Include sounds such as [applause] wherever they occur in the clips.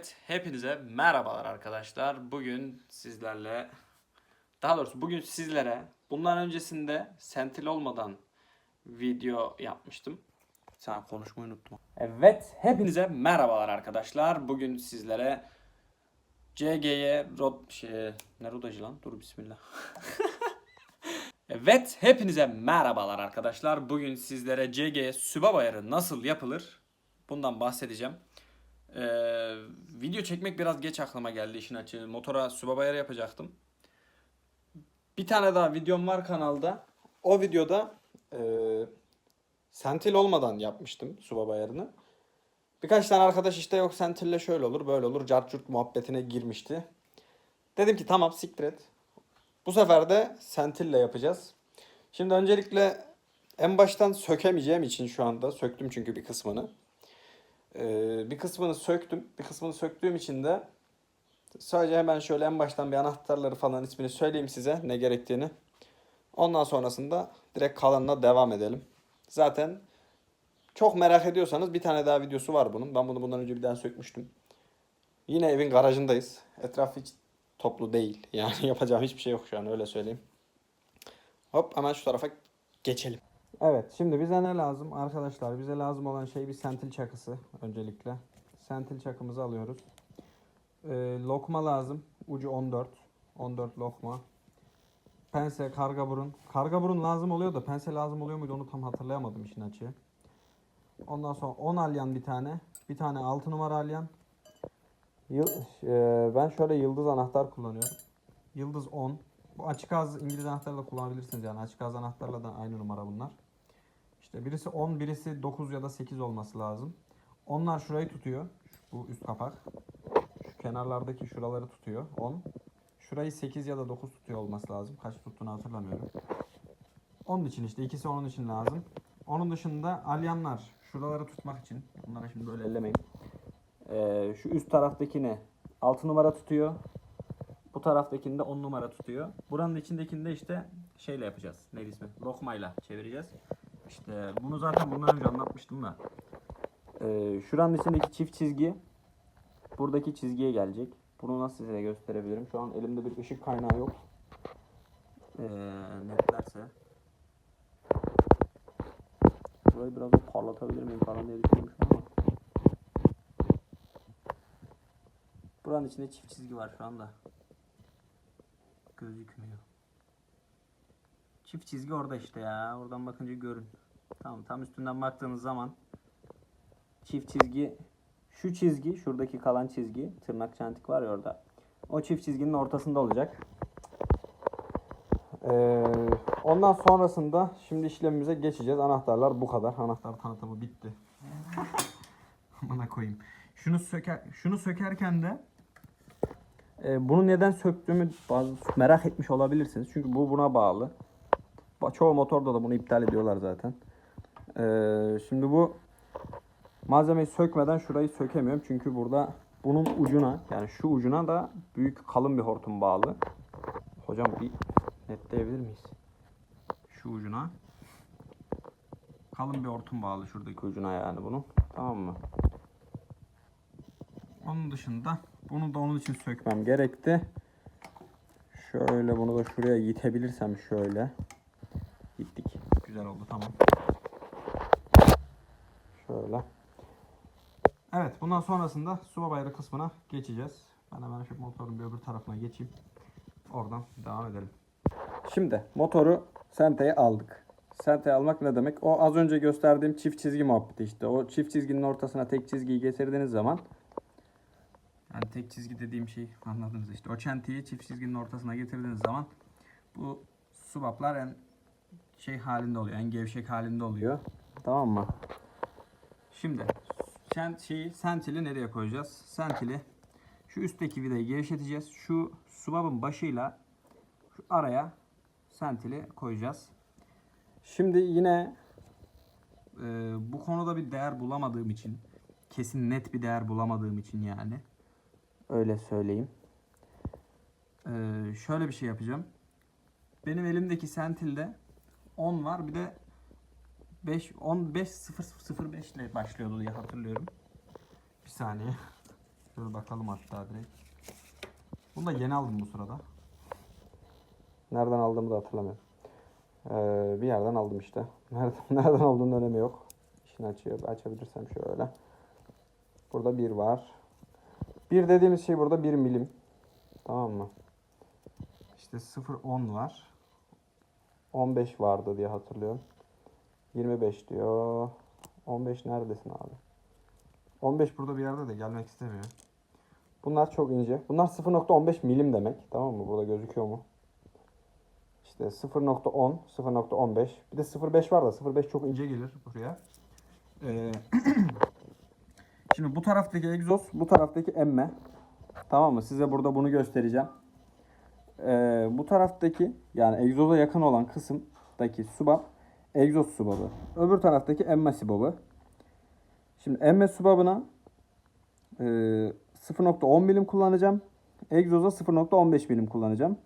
Evet, hepinize merhabalar arkadaşlar. Bugün sizlerle, daha doğrusu bugün sizlere bundan öncesinde sentil olmadan video yapmıştım. Sen konuşmayı unutma. Evet, hepinize merhabalar arkadaşlar. Bugün sizlere CG'ye rod şey ne rodajı lan? Dur bismillah. [laughs] Evet, hepinize merhabalar arkadaşlar. Bugün sizlere CG'ye sübap ayarı nasıl yapılır? Bundan bahsedeceğim. Ee, video çekmek biraz geç aklıma geldi işin açığı. Motora sübap ayarı yapacaktım. Bir tane daha videom var kanalda. O videoda e, sentil olmadan yapmıştım sübap ayarını. Birkaç tane arkadaş işte yok sentille şöyle olur böyle olur cart muhabbetine girmişti. Dedim ki tamam siktir et. Bu sefer de sentille yapacağız. Şimdi öncelikle en baştan sökemeyeceğim için şu anda söktüm çünkü bir kısmını. Ee, bir kısmını söktüm. Bir kısmını söktüğüm için de sadece hemen şöyle en baştan bir anahtarları falan ismini söyleyeyim size ne gerektiğini. Ondan sonrasında direkt kalanına devam edelim. Zaten çok merak ediyorsanız bir tane daha videosu var bunun. Ben bunu bundan önce bir daha sökmüştüm. Yine evin garajındayız. Etraf hiç toplu değil. [laughs] Yani yapacağım hiçbir şey yok şu an öyle söyleyeyim. Hop hemen şu tarafa geçelim. Evet şimdi bize ne lazım arkadaşlar? Bize lazım olan şey bir sentil çakısı öncelikle. Sentil çakımızı alıyoruz. Ee, lokma lazım. Ucu 14. 14 lokma. Pense, karga burun. Karga burun lazım oluyor da pense lazım oluyor muydu onu tam hatırlayamadım işin açığı. Ondan sonra 10 alyan bir tane. Bir tane 6 numara alyan. Yıl- e, ben şöyle yıldız anahtar kullanıyorum. Yıldız 10. Bu açık ağız İngiliz anahtarla kullanabilirsiniz yani. Açık ağız anahtarla da aynı numara bunlar. İşte birisi 10, birisi 9 ya da 8 olması lazım. Onlar şurayı tutuyor. Bu üst kapak. Şu kenarlardaki şuraları tutuyor. 10. Şurayı 8 ya da 9 tutuyor olması lazım. Kaç tuttuğunu hatırlamıyorum. Onun için işte ikisi onun için lazım. Onun dışında alyanlar şuraları tutmak için. Bunları şimdi böyle ellemeyin. Ee, şu üst taraftakini 6 numara tutuyor. Bu taraftakini de 10 numara tutuyor. Buranın içindekini de işte şeyle yapacağız. Neydi ismi? Lokmayla çevireceğiz. İşte bunu zaten bundan önce anlatmıştım da. Ee, şuranın içindeki çift çizgi buradaki çizgiye gelecek. Bunu nasıl size gösterebilirim? Şu an elimde bir ışık kaynağı yok. Ee, netlerse. Burayı biraz da parlatabilir miyim falan diye düşünmüştüm ama. Buranın içinde çift çizgi var şu anda. Gözükmüyor. Çift çizgi orada işte ya. Oradan bakınca görün. Tamam tam üstünden baktığınız zaman çift çizgi şu çizgi şuradaki kalan çizgi tırnak çentik var ya orada. O çift çizginin ortasında olacak. Ee, ondan sonrasında şimdi işlemimize geçeceğiz. Anahtarlar bu kadar. Anahtar tanıtımı bitti. [laughs] Amına koyayım. Şunu söker şunu sökerken de e, bunu neden söktüğümü bazı merak etmiş olabilirsiniz. Çünkü bu buna bağlı. Çoğu motorda da bunu iptal ediyorlar zaten. Ee, şimdi bu malzemeyi sökmeden şurayı sökemiyorum. Çünkü burada bunun ucuna yani şu ucuna da büyük kalın bir hortum bağlı. Hocam bir netleyebilir miyiz? Şu ucuna kalın bir hortum bağlı şuradaki ucuna yani bunun. Tamam mı? Onun dışında bunu da onun için sökmem gerekti. Şöyle bunu da şuraya yitebilirsem şöyle. Güzel oldu tamam. Şöyle. Evet bundan sonrasında su bayrağı kısmına geçeceğiz. Ben hemen şu motorun bir öbür tarafına geçeyim. Oradan devam edelim. Şimdi motoru senteye aldık. Senteye almak ne demek? O az önce gösterdiğim çift çizgi muhabbeti işte. O çift çizginin ortasına tek çizgiyi getirdiğiniz zaman yani tek çizgi dediğim şey anladınız işte. O çentiyi çift çizginin ortasına getirdiğiniz zaman bu subaplar en şey halinde oluyor. En gevşek halinde oluyor. Tamam mı? Şimdi sen şeyi sentili nereye koyacağız? Sentili şu üstteki vidayı gevşeteceğiz. Şu subabın başıyla şu araya sentili koyacağız. Şimdi yine e, bu konuda bir değer bulamadığım için kesin net bir değer bulamadığım için yani öyle söyleyeyim. E, şöyle bir şey yapacağım. Benim elimdeki sentilde 10 var bir de 5 15 0 05 ile başlıyordu diye hatırlıyorum. Bir saniye. Şöyle bakalım hatta direkt. Bunu da yeni aldım bu sırada. Nereden aldığımı da hatırlamıyorum. Ee, bir yerden aldım işte. [laughs] Nereden, nereden aldığımın önemi yok. İşini açıyor. Açabilirsem şöyle. Burada bir var. Bir dediğimiz şey burada bir milim. Tamam mı? İşte 0.10 var. 15 vardı diye hatırlıyorum. 25 diyor. 15 neredesin abi? 15 burada bir yerde de gelmek istemiyor. Bunlar çok ince. Bunlar 0.15 milim demek. Tamam mı? Burada gözüküyor mu? İşte 0.10, 0.15. Bir de 0.5 var da 0.5 çok ince gelir buraya. Ee, [clears throat] Şimdi bu taraftaki egzoz, bu taraftaki emme. Tamam mı? Size burada bunu göstereceğim. Ee, bu taraftaki yani egzoza yakın olan kısımdaki subab egzoz subabı. Öbür taraftaki emme subabı. Şimdi emme subabına e, 0.10 milim kullanacağım. Egzoza 0.15 milim kullanacağım.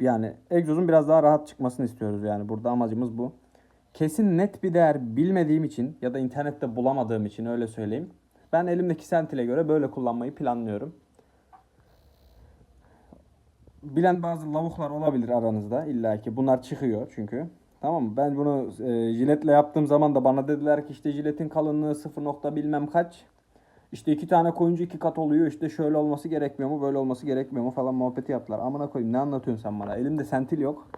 Yani egzozun biraz daha rahat çıkmasını istiyoruz yani. Burada amacımız bu. Kesin net bir değer bilmediğim için ya da internette bulamadığım için öyle söyleyeyim. Ben elimdeki sentile göre böyle kullanmayı planlıyorum. Bilen bazı lavuklar olabilir aranızda illa ki. Bunlar çıkıyor çünkü. Tamam mı? Ben bunu e, jiletle yaptığım zaman da bana dediler ki işte jiletin kalınlığı 0 nokta bilmem kaç. İşte iki tane koyunca iki kat oluyor. İşte şöyle olması gerekmiyor mu, böyle olması gerekmiyor mu falan muhabbeti yaptılar. Amına koyayım ne anlatıyorsun sen bana? Elimde sentil yok.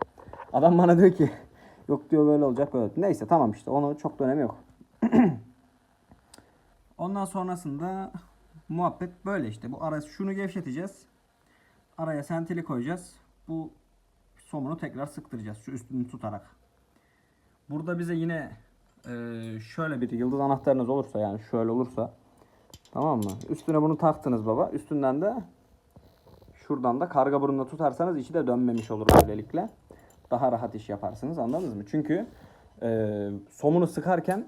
Adam bana diyor ki [laughs] yok diyor böyle olacak böyle. Neyse tamam işte onu çok da önemi yok. [clears throat] Ondan sonrasında muhabbet böyle işte. Bu ara şunu gevşeteceğiz. Araya sentili koyacağız. Bu somunu tekrar sıktıracağız şu üstünü tutarak. Burada bize yine e, şöyle bir yıldız anahtarınız olursa yani şöyle olursa tamam mı? Üstüne bunu taktınız baba. Üstünden de şuradan da karga burunla tutarsanız içi de dönmemiş olur böylelikle. Daha rahat iş yaparsınız anladınız mı? Çünkü e, somunu sıkarken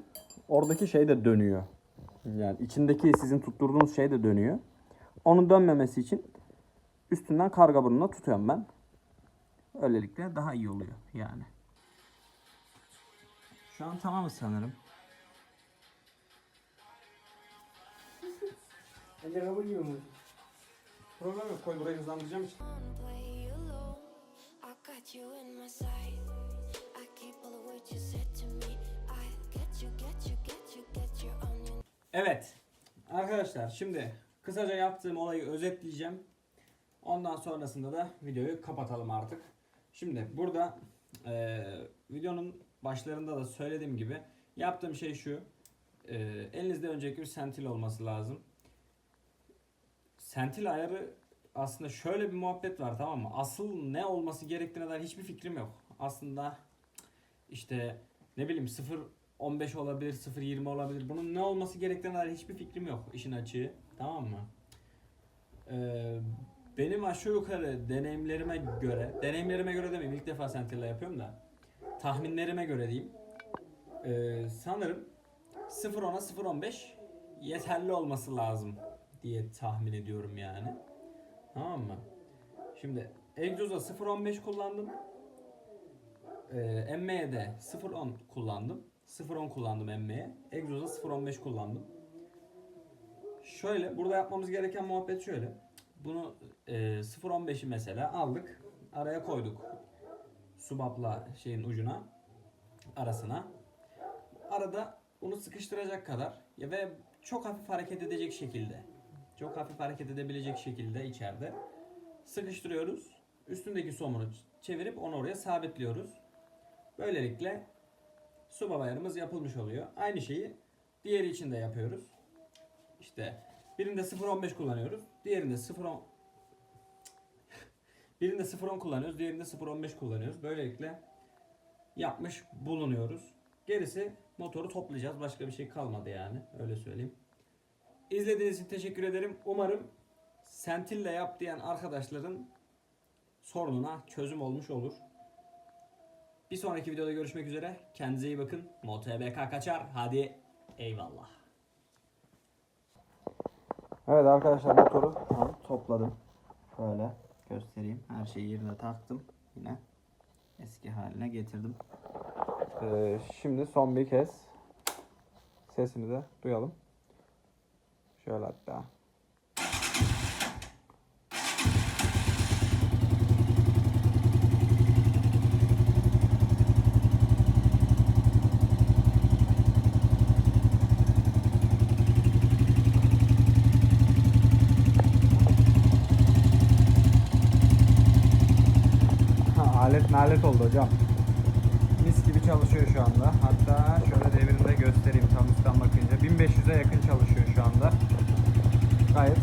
oradaki şey de dönüyor. Yani içindeki sizin tutturduğunuz şey de dönüyor. Onun dönmemesi için üstünden karga burnuna tutuyorum ben. Öylelikle daha iyi oluyor yani. Şu an tamamız sanırım. [laughs] Ellerine vuruyor mu? Problem yok. Koy burayı hızlandıracağım için. play alone. I got you in my sight. I keep all the words you said to me. I get you, get you, get you, get you on your Evet. Arkadaşlar şimdi kısaca yaptığım olayı özetleyeceğim. Ondan sonrasında da videoyu kapatalım artık. Şimdi burada eee, videonun başlarında da söylediğim gibi yaptığım şey şu. Eee, elinizde öncelikle bir sentil olması lazım. Sentil ayarı aslında şöyle bir muhabbet var tamam mı? Asıl ne olması gerektiğine dair hiçbir fikrim yok. Aslında işte ne bileyim 0 15 olabilir, 0 20 olabilir. Bunun ne olması gerektiğine dair hiçbir fikrim yok işin açığı. Tamam mı? Ee, benim aşağı yukarı deneyimlerime göre, deneyimlerime göre demeyeyim ilk defa Sentinel'la yapıyorum da tahminlerime göre diyeyim. Ee, sanırım 0.10'a 0.15 yeterli olması lazım diye tahmin ediyorum yani. Tamam mı? Şimdi Egzoz'a 0.15 kullandım. Ee, emmeye de 0.10 kullandım. 0.10 kullandım emmeye. Egzoz'a 0.15 kullandım. Şöyle burada yapmamız gereken muhabbet şöyle. Bunu e, 0.15'i mesela aldık. Araya koyduk. Subapla şeyin ucuna arasına. Arada bunu sıkıştıracak kadar ya ve çok hafif hareket edecek şekilde. Çok hafif hareket edebilecek şekilde içeride sıkıştırıyoruz. Üstündeki somunu çevirip onu oraya sabitliyoruz. Böylelikle su ayarımız yapılmış oluyor. Aynı şeyi diğeri için de yapıyoruz. İşte birinde 0.15 kullanıyoruz. Diğerinde 0.10 Birinde 0.10 kullanıyoruz. Diğerinde 0.15 kullanıyoruz. Böylelikle yapmış bulunuyoruz. Gerisi motoru toplayacağız. Başka bir şey kalmadı yani. Öyle söyleyeyim. İzlediğiniz için teşekkür ederim. Umarım Sentil'le yap diyen arkadaşların sorununa çözüm olmuş olur. Bir sonraki videoda görüşmek üzere. Kendinize iyi bakın. MotoBK kaçar. Hadi eyvallah. Evet arkadaşlar motoru topladım. Böyle göstereyim. Her şeyi yerine taktım. Yine eski haline getirdim. Ee, şimdi son bir kez sesini de duyalım. Şöyle hatta nalet oldu hocam. Mis gibi çalışıyor şu anda. Hatta şöyle devrinde göstereyim tam üstten bakınca. 1500'e yakın çalışıyor şu anda. Gayet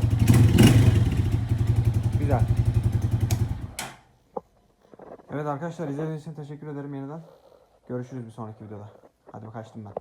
güzel. Evet arkadaşlar izlediğiniz için teşekkür ederim yeniden. Görüşürüz bir sonraki videoda. Hadi kaçtım ben.